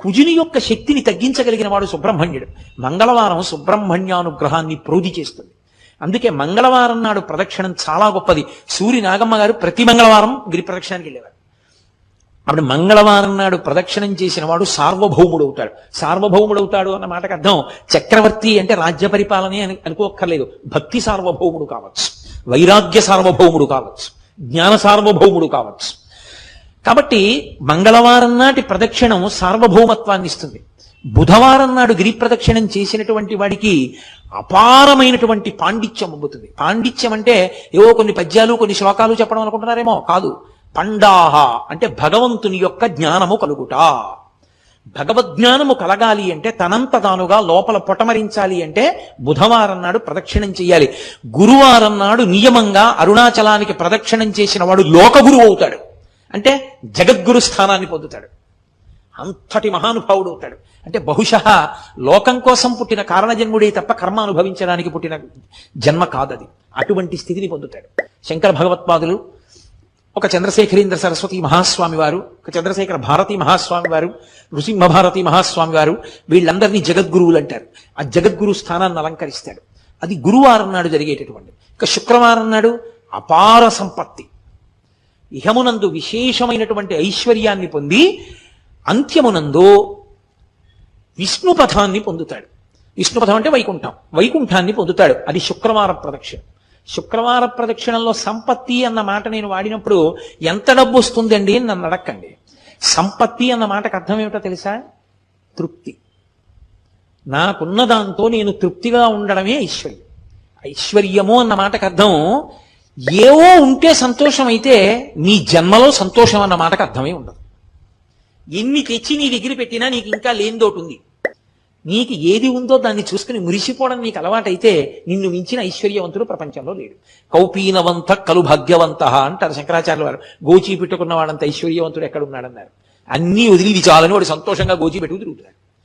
కుజుని యొక్క శక్తిని తగ్గించగలిగిన వాడు సుబ్రహ్మణ్యుడు. మంగళవారం సుబ్రహ్మణ్యానుగ్రహాన్ని ప్రోధి చేస్తుంది. అందుకే మంగళవారం నాడు ప్రదక్షిణం చాలా గొప్పది. సూరి నాగమ్మ గారు ప్రతి మంగళవారం గిరి ప్రదక్షిణానికి వెళ్ళేవారు. అప్పుడు మంగళవారం నాడు ప్రదక్షిణం చేసిన వాడు సార్వభౌముడు అవుతాడు సార్వభౌముడు అవుతాడు అన్న మాటకు అర్థం చక్రవర్తి అంటే రాజ్య పరిపాలనే అని అనుకోక్కర్లేదు. భక్తి సార్వభౌముడు కావచ్చు వైరాగ్య సార్వభౌముడు కావచ్చు జ్ఞాన సార్వభౌముడు కావచ్చు. కాబట్టి మంగళవారం నాటి ప్రదక్షిణం సార్వభౌమత్వాన్ని ఇస్తుంది. బుధవారం నాడు గిరి ప్రదక్షిణం చేసినటువంటి వాడికి అపారమైనటువంటి పాండిత్యం అమ్ముతుంది. పాండిత్యం అంటే ఏవో కొన్ని పద్యాలు కొన్ని శ్లోకాలు చెప్పడం అనుకుంటున్నారేమో? కాదు. పండాహ అంటే భగవంతుని యొక్క జ్ఞానము కలుగుట. భగవద్జ్ఞానము కలగాలి అంటే తనంత తానుగా లోపల పొటమరించాలి అంటే బుధవారం నాడు ప్రదక్షిణం చేయాలి. గురువారం నాడు నియమంగా అరుణాచలానికి ప్రదక్షిణం చేసిన వాడు లోకగురువు అవుతాడు. అంటే జగద్గురు స్థానాన్ని పొందుతాడు. అంతటి మహానుభావుడు అవుతాడు. అంటే బహుశ లోకం కోసం పుట్టిన కారణజన్ముడే తప్ప కర్మ అనుభవించడానికి పుట్టిన జన్మ కాదది. అటువంటి స్థితిని పొందుతాడు. శంకర భగవత్పాదులు ఒక చంద్రశేఖరేంద్ర సరస్వతి మహాస్వామి వారు ఒక చంద్రశేఖర భారతి మహాస్వామి వారు నృసింహ భారతి మహాస్వామి వారు వీళ్ళందరినీ జగద్గురువులు అంటారు. ఆ జగద్గురు స్థానాన్ని అలంకరిస్తాడు. అది గురువారం నాడు జరిగేటటువంటి ఇక శుక్రవారం నాడు అపార సంపత్తి. ఇహమునందు విశేషమైనటువంటి ఐశ్వర్యాన్ని పొంది అంత్యమునందు విష్ణుపథాన్ని పొందుతాడు. విష్ణుపథం అంటే వైకుంఠం. వైకుంఠాన్ని పొందుతాడు. అది శుక్రవార ప్రదక్షిణ. శుక్రవార ప్రదక్షిణంలో సంపత్తి అన్న మాట నేను వాడినప్పుడు ఎంత డబ్బు వస్తుందండి అని నన్ను అడక్కండి. సంపత్తి అన్న మాటకు అర్థం ఏమిటో తెలుసా? తృప్తి. నాకున్న దాంతో నేను తృప్తిగా ఉండడమే ఐశ్వర్యం. ఐశ్వర్యము అన్న మాటకు అర్థం ఏవో ఉంటే సంతోషం అయితే నీ జన్మలో సంతోషం అన్న మాటకు అర్థమే ఉండదు. ఎన్ని తెచ్చి నీ దగ్గర పెట్టినా నీకు ఇంకా లేనిదోటి ఉంది. నీకు ఏది ఉందో దాన్ని చూసుకుని మురిసిపోవడం నీకు అలవాటైతే నిన్ను మించిన ఐశ్వర్యవంతుడు ప్రపంచంలో లేడు. కౌపీనవంత కలు భాగ్యవంత అంటారు శంకరాచార్యుల వారు. గోచి పెట్టుకున్న వాడంత ఐశ్వర్యవంతుడు ఎక్కడ ఉన్నాడన్నారు. అన్నీ వదిలి చాలని వాడు సంతోషంగా గోచి పెట్టుకు తిరుగుతున్నాడు.